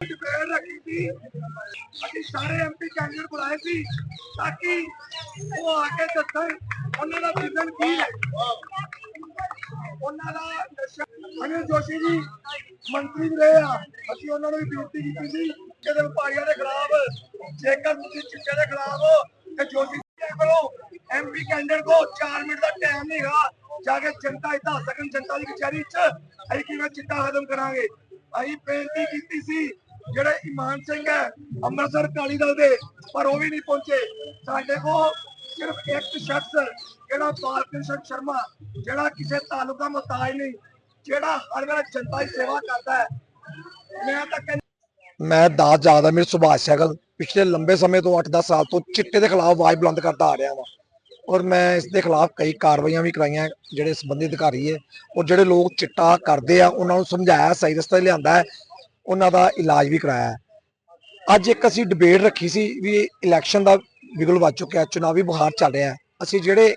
Debate ਰੱਖੀ ਸੀ ਅਸੀਂ ਸਾਰੇ ਐਮਪੀ ਕੈਂਡੀਡੇਟ ਬੁਲਾਏ ਸੀ ਤਾਂ ਕਿ ਉਹ ਆ ਕੇ ਦੱਸਣ ਉਹਨਾਂ ਦਾ ਵਿਜ਼ਨ ਕੀ ਹੈ ਉਹਨਾਂ ਦਾ ਨਸ਼ਾ ਅਨਿਲ ਜੋਸ਼ੀ ਜੀ ਮੰਤਰੀ ਵੀ ਰਹੇ ਆ। ਅਸੀਂ ਉਹਨਾਂ ਨੂੰ ਵੀ ਬੇਨਤੀ ਕੀਤੀ ਸੀ ਕਿ ਦੇ ਵਪਾਰੀਆਂ ਦੇ ਖਿਲਾਫ, ਜੇਕਰ ਤੁਸੀਂ ਚਿੱਟੇ ਦੇ ਖਿਲਾਫ ਤੇ ਜੋਸ਼ੀ ਕੋਲੋਂ ਐਮਪੀ ਕੈਂਡੀਡੇਟ ਕੋ 4 ਮਿੰਟ ਦਾ ਟਾਈਮ ਨਹੀਂ ਜਾ ਕੇ ਜਨਤਾ ਇਹ ਦੱਸ ਸਕਣ, ਜਨਤਾ ਦੀ ਕਚਹਿਰੀ 'ਚ ਅਸੀਂ ਕਿਵੇਂ ਚਿੱਟਾ ਖਤਮ ਕਰਾਂਗੇ? ਅਸੀਂ ਬੇਨਤੀ ਕੀਤੀ ਸੀ, ਜਿਹੜੇ ਇਮਾਨ ਸਿੰਘ ਹੈ, ਅੰਮ੍ਰਿਤਸਰ ਕਾਲੀ ਦਲ ਦੇ, ਪਰ ਉਹ ਵੀ ਨਹੀਂ ਪਹੁੰਚੇ। ਸਾਡੇ ਕੋਲ ਸਿਰਫ ਇੱਕ ਸ਼ਖਸ, ਜਿਹੜਾ ਬਾਲਕ੍ਰਿਸ਼ਨ ਸ਼ਰਮਾ, ਜਿਹੜਾ ਕਿਸੇ ਤਾਲੁਕ ਦਾ ਮੁਹਤਾਜ ਨਹੀਂ। ਜਿਹੜਾ ਹਰ ਵੇਲੇ ਜਨਤਾ ਦੀ ਸੇਵਾ ਕਰਦਾ ਹੈ ਮੈਂ ਤਾਂ ਕਹਿੰਦਾ ਮੈਂ ਦਾਸ ਜਾਦਾ ਮੇਰੇ ਸੁਭਾਸ਼ ਸੈਗਲ ਪਿਛਲੇ ਲੰਬੇ ਸਮੇਂ ਤੋਂ 8-10 ਸਾਲ ਤੋਂ ਚਿੱਟੇ ਦੇ ਖਿਲਾਫ ਆਵਾਜ਼ ਬੁਲੰਦ ਕਰਦਾ ਆ ਰਿਹਾ ਹਾਂ ਔਰ ਮੈਂ ਇਸ ਦੇ ਖਿਲਾਫ ਕਈ ਕਾਰਵਾਈਆਂ ਵੀ ਕਰਾਈਆਂ ਜਿਹੜੇ ਸੰਬੰਧਿਤ ਅਧਿਕਾਰੀ ਹੈ ਔਰ ਜਿਹੜੇ ਲੋਕ ਚਿੱਟਾ ਕਰਦੇ ਆ ਉਹਨਾਂ ਨੂੰ ਸਮਝਾਇਆ ਸਹੀ ਰਸਤੇ ਲਿਆਂਦਾ ਹੈ ਉਹਨਾਂ ਦਾ ਇਲਾਜ ਵੀ ਕਰਾਇਆ। ਅੱਜ ਇੱਕ ਅਸੀਂ ਡਿਬੇਟ ਰੱਖੀ ਸੀ ਵੀ ਇਲੈਕਸ਼ਨ ਦਾ ਵਿਗਲ ਵੱਜ ਚੁੱਕਿਆ ਚੁਣਾਵੀ ਬੁਖਾਰ ਚੱਲ ਰਿਹਾ। ਅਸੀਂ ਜਿਹੜੇ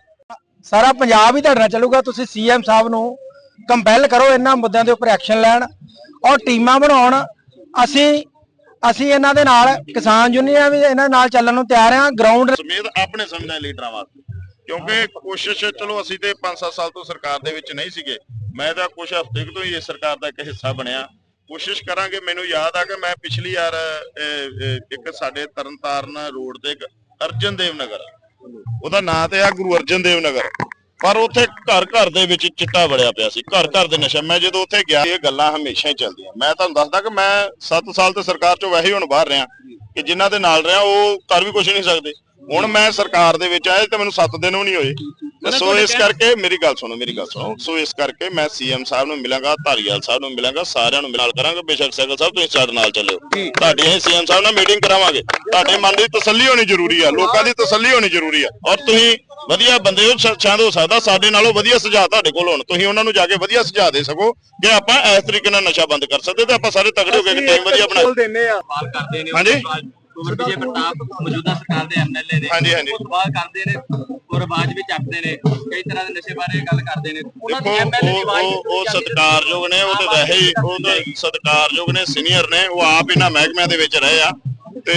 ਸਾਰਾ ਪੰਜਾਬ ਹੀ ਤੁਹਾਡੇ ਨਾਲ ਚੱਲੂਗਾ ਤੁਸੀਂ ਸੀਐਮ ਸਾਹਿਬ ਨੂੰ ਕੰਪੈਲ ਕਰੋ ਇਹਨਾਂ ਮੁੱਦਿਆਂ ਦੇ ਉੱਪਰ ਐਕਸ਼ਨ ਲੈਣ ਔਰ ਟੀਮਾਂ ਬਣਾਉਣ। ਅਸੀਂ ਅਸੀਂ ਇਹਨਾਂ ਦੇ ਨਾਲ ਕਿਸਾਨ ਯੂਨੀਅਨ ਵੀ ਇਹਨਾਂ ਨਾਲ ਚੱਲਣ ਨੂੰ ਤਿਆਰ ਹਾਂ। ਗਰਾਊਂਡ ਸਮੇਤ ਆਪਣੇ ਸੰਵਿਧਾਨ ਲੀਡਰਾਂ ਵਾਸਤੇ। ਕਿਉਂਕਿ ਕੋਸ਼ਿਸ਼ ਚਲੋ ਅਸੀਂ ਤੇ 5-7 ਸਾਲ ਤੋਂ ਸਰਕਾਰ ਦੇ ਵਿੱਚ ਨਹੀਂ ਸੀਗੇ। ਮੈਂ ਤਾਂ ਕੁਝ ਹਫ਼ਤੇ ਤੋਂ ਹੀ ਇਸ ਸਰਕਾਰ ਦਾ ਇੱਕ ਹਿੱਸਾ ਬਣਿਆ। ਕੋਸ਼ਿਸ਼ ਕਰਾਂਗੇ ਮੈਨੂੰ ਯਾਦ ਆ ਕਿ ਮੈਂ ਪਿਛਲੀ ਵਾਰ ਅਹ, ਅਹ, ਇੱਕ ਸਾਡੇ ਤਰਨਤਾਰਨ ਰੋਡ ਤੇ ਅਰਜਨ ਦੇਵ ਨਗਰ। ਉਹਦਾ ਨਾਂ ਤੇ ਆ ਗੁਰੂ ਅਰਜਨ ਦੇਵ ਨਗਰ। ਪਰ ਉੱਥੇ ਘਰ ਘਰ ਦੇ ਵਿੱਚ ਚਿੱਟਾ ਵੜਿਆ ਪਿਆ ਸੀ, ਘਰ ਘਰ ਦੇ ਨਸ਼ਾ। ਮੈਂ ਜਦੋਂ ਉੱਥੇ ਗਿਆ, ਇਹ ਗੱਲਾਂ ਹਮੇਸ਼ਾ ਹੀ ਚੱਲਦੀਆਂ। ਮੈਂ ਤੁਹਾਨੂੰ ਦੱਸਦਾ ਕਿ ਮੈਂ 7 ਸਾਲ ਤੇ ਸਰਕਾਰ ਚੋਂ ਵੈਸੇ ਹੁਣ ਬਾਹਰ ਰਿਹਾ ਕਿ ਜਿਨ੍ਹਾਂ ਦੇ ਨਾਲ ਰਿਹਾ, ਉਹ ਕਰ ਵੀ ਕੁਝ ਨਹੀਂ ਸਕਦੇ। ਹੁਣ ਮੈਂ ਸਰਕਾਰ ਦੇ ਵਿੱਚ ਆਇਆ ਤੇ ਮੈਨੂੰ 7 ਦਿਨ ਵੀ ਨਹੀਂ ਹੋਏ। ਸੋ ਇਸ ਕਰਕੇ ਮੇਰੀ ਗੱਲ ਸੁਣੋ ਮੇਰੀ ਗੱਲ ਸੁਣੋ। ਸੋ ਇਸ ਕਰਕੇ ਮੈਂ ਸੀਐਮ ਸਾਹਿਬ ਨੂੰ ਮਿਲਾਂਗਾ ਧਾਰੀਵਾਲ ਸਾਹਿਬ ਨੂੰ ਮਿਲਾਂਗਾ ਸਾਰਿਆਂ ਨੂੰ ਨਾਲ ਕਰਾਂਗੇ ਬੇਸ਼ੱਕ ਸੈਕਲ ਸਾਹਿਬ ਤੁਸੀਂ ਸਾਡੇ ਨਾਲ ਚੱਲਿਓ। ਤੁਹਾਡੀ ਅਸੀਂ ਸੀਐਮ ਸਾਹਿਬ ਨਾਲ ਮੀਟਿੰਗ ਕਰਾਵਾਂਗੇ। ਤੁਹਾਡੇ ਮਨ ਦੀ ਤਸੱਲੀ ਹੋਣੀ ਜ਼ਰੂਰੀ ਆ ਲੋਕਾਂ ਦੀ ਤਸੱਲੀ ਹੋਣੀ ਜ਼ਰੂਰੀ ਆ। ਔਰ ਤੁਸੀਂ ਵਧੀਆ ਬੰਦੇ ਹੋ ਸ਼- ਸ਼ਾਇਦ ਹੋ ਸਕਦਾ ਸਾਡੇ ਨਾਲੋਂ ਵਧੀਆ ਸੁਝਾਅ ਤੁਹਾਡੇ ਕੋਲ ਹੋਣ। ਤੁਸੀਂ ਉਹਨਾਂ ਨੂੰ ਜਾ ਕੇ ਵਧੀਆ ਸੁਝਾਅ ਦੇ ਸਕੋ ਕਿ ਆਪਾਂ ਇਸ ਤਰੀਕੇ ਨਾਲ ਨਸ਼ਾ ਬੰਦ ਕਰ ਸਕਦੇ ਤੇ ਆਪਾਂ ਸਾਰੇ ਤਗੜੇ ਹੋ ਕੇ ਟੀਮ ਵਧੀਆ ਬਣਾ ਦਿੰਨੇ ਆ। ਹਾਂਜੀ। ਕੁਮਰ ਵਿਜੇ ਪ੍ਰਤਾਪ ਮੌਜੂਦਾ ਸਰਕਾਰ ਦੇ ਐਮਐਲਏ ਨੇ ਹਾਂਜੀ, ਹਾਂਜੀ। ਉਹ ਸਵਾਲ ਕਰਦੇ ਨੇ ਔਰ ਆਵਾਜ਼ ਵੀ ਚੱਕਦੇ ਨੇ ਕਈ ਤਰ੍ਹਾਂ ਦੇ ਨਸ਼ੇ ਬਾਰੇ ਗੱਲ ਕਰਦੇ ਨੇ। ਉਹਨਾਂ ਦੀ ਦੇਖੋ ਐਮਐਲਏ ਦੀ ਉਹ ਆਵਾਜ਼ ਉਹ ਉਹ ਸਤਿਕਾਰਯੋਗ ਨੇ ਉਹ ਤੇ ਵੈਸੇ ਹੀ ਉਹ ਤੇ ਸਤਿਕਾਰਯੋਗ ਨੇ ਸੀਨੀਅਰ ਨੇ ਉਹ ਆਪ ਇਹਨਾਂ ਮਹਿਕਮਿਆਂ ਦੇ ਵਿੱਚ ਰਹੇ ਆ। ਤੇ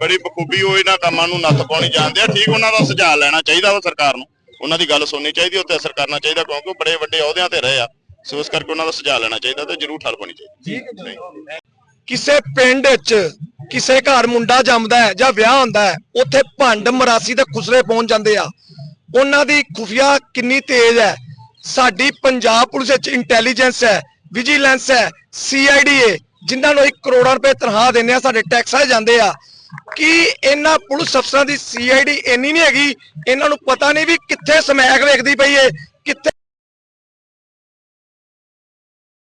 ਬੜੀ ਬਖੂਬੀ ਉਹ ਇਹਨਾਂ ਕੰਮਾਂ ਨੂੰ ਨੱਥ ਪਾਉਣੀ ਜਾਣਦੇ ਆ। ਠੀਕ ਉਹਨਾਂ ਦਾ ਸੁਝਾਅ ਲੈਣਾ ਚਾਹੀਦਾ ਵਾ ਸਰਕਾਰ ਨੂੰ। ਉਹਨਾਂ ਦੀ ਗੱਲ ਸੁਣਨੀ ਚਾਹੀਦੀ ਉੱਤੇ ਅਸਰ ਕਰਨਾ ਚਾਹੀਦਾ ਕਿਉਂਕਿ ਉਹ ਬੜੇ ਵੱਡੇ ਅਹੁਦਿਆਂ ਤੇ ਰਹੇ ਆ। ਸੋ ਇਸ ਕਰਕੇ ਉਹਨਾਂ ਦਾ ਸੁਝਾਅ ਲੈਣਾ ਚਾਹੀਦਾ ਤੇ ਜ਼ਰੂਰ ਠੱਲ ਪਾਉਣੀ ਚਾਹੀਦੀ। ਕਿਸੇ ਪਿੰਡ 'ਚ ਕਿਸੇ ਘਰ ਮੁੰਡਾ ਜੰਮਦਾ ਹੈ ਜਾਂ ਵਿਆਹ ਹੁੰਦਾ ਹੈ, ਉੱਥੇ ਭੰਡ ਮਰਾਸੀ ਤੇ ਖੁਸਰੇ ਪਹੁੰਚ ਜਾਂਦੇ ਆ। ਉਹਨਾਂ ਦੀ ਖੁਫੀਆ ਕਿੰਨੀ ਤੇਜ਼ ਹੈ। ਸਾਡੀ ਪੰਜਾਬ ਪੁਲਿਸ ਵਿੱਚ ਇੰਟੈਲੀਜੈਂਸ ਹੈ ਵਿਜੀਲੈਂਸ ਹੈ ਸੀਆਈਡੀ ਹੈ, ਜਿਨ੍ਹਾਂ ਨੂੰ 1 ਕਰੋੜਾਂ ਰੁਪਏ ਤਨਖਾਹ ਦਿੰਦੇ ਆ ਸਾਡੇ ਟੈਕਸਾਂ ਜਾਂਦੇ ਆ। ਕਿ ਇਹਨਾਂ ਪੁਲਿਸ ਅਫਸਰਾਂ ਦੀ ਸੀਆਈਡੀ ਇੰਨੀ ਨਹੀਂ ਹੈਗੀ? ਇਹਨਾਂ ਨੂੰ ਪਤਾ ਨਹੀਂ ਵੀ ਕਿੱਥੇ ਸਮੈਕ ਵੇਖਦੀ ਪਈ ਏ, ਕਿੱਥੇ